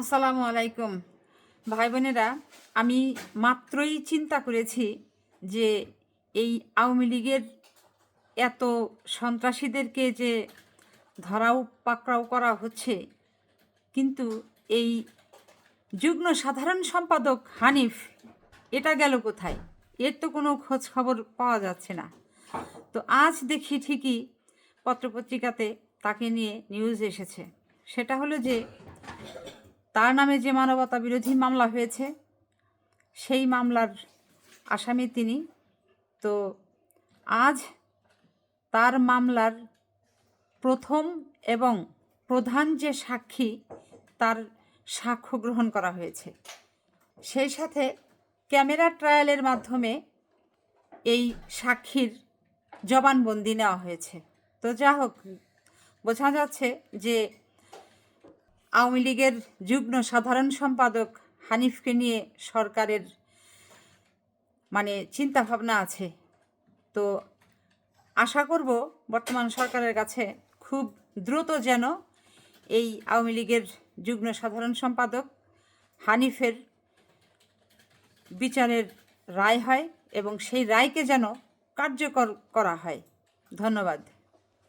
আসসালামু আলাইকুম। ভাই বোনেরা, আমি মাত্রই চিন্তা করেছি যে এই আওয়ামী লীগের এত সন্ত্রাসীদেরকে যে ধরাও পাকড়াও করা হচ্ছে, কিন্তু এই যুগ্ম সাধারণ সম্পাদক হানিফ, এটা গেল কোথায়? এর তো কোনো খোঁজ খবর পাওয়া যাচ্ছে না। তো আজ দেখি ঠিকই পত্রপত্রিকাতে তাকে নিয়ে নিউজ এসেছে। সেটা হলো যে তার নামে যে মানবতা বিরোধী মামলা হয়েছে, সেই মামলার আসামি তিনি। তো আজ তার মামলার প্রথম এবং প্রধান যে সাক্ষী, তার সাক্ষ্য গ্রহণ করা হয়েছে। সেই সাথে ক্যামেরা ট্রায়ালের মাধ্যমে এই সাক্ষীর জবানবন্দি নেওয়া হয়েছে। তো যা হোক বোঝা যাচ্ছে যে আওয়ামী লীগের যুগ্ম সাধারণ সম্পাদক হানিফকে নিয়ে সরকারের মানে চিন্তা ভাবনা আছে। তো আশা করব বর্তমান সরকারের কাছে খুব দ্রুত যেন এই আওয়ামী লীগের যুগ্ম সাধারণ সম্পাদক হানিফের বিচারের রায় হয় এবং সেই রায়কে যেন কার্যকর করা হয়। ধন্যবাদ।